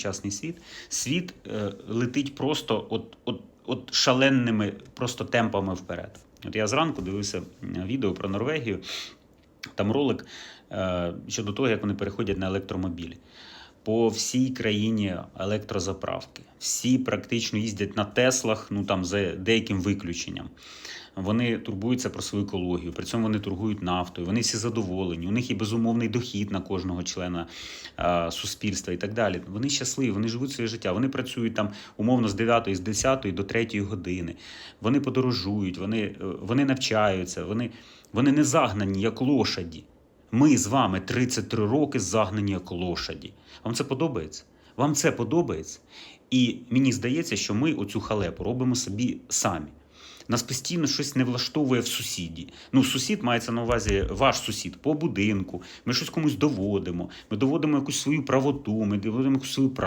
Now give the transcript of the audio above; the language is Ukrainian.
сучасний світ, світ е, летить просто от, от, от шаленими просто темпами вперед. От я зранку дивився відео про Норвегію, там ролик е, щодо того, як вони переходять на електромобілі. По всій країні електрозаправки. Всі практично їздять на Теслах, ну там за деяким виключенням. Вони турбуються про свою екологію, при цьому вони торгують нафтою, вони всі задоволені, у них є безумовний дохід на кожного члена е, суспільства і так далі. Вони щасливі, вони живуть своє життя. Вони працюють там умовно з 9 з 10 до 3 години. Вони подорожують, вони, е, вони навчаються, вони, вони не загнані як лошаді. Ми з вами 33 роки загнані як лошаді. Вам це подобається? Вам це подобається? І мені здається, що ми оцю халепу робимо собі самі. Нас постійно щось не влаштовує в сусіді. Ну, сусід мається на увазі ваш сусід по будинку. Ми щось комусь доводимо. Ми доводимо якусь свою правоту, ми доводимо якусь свою правду.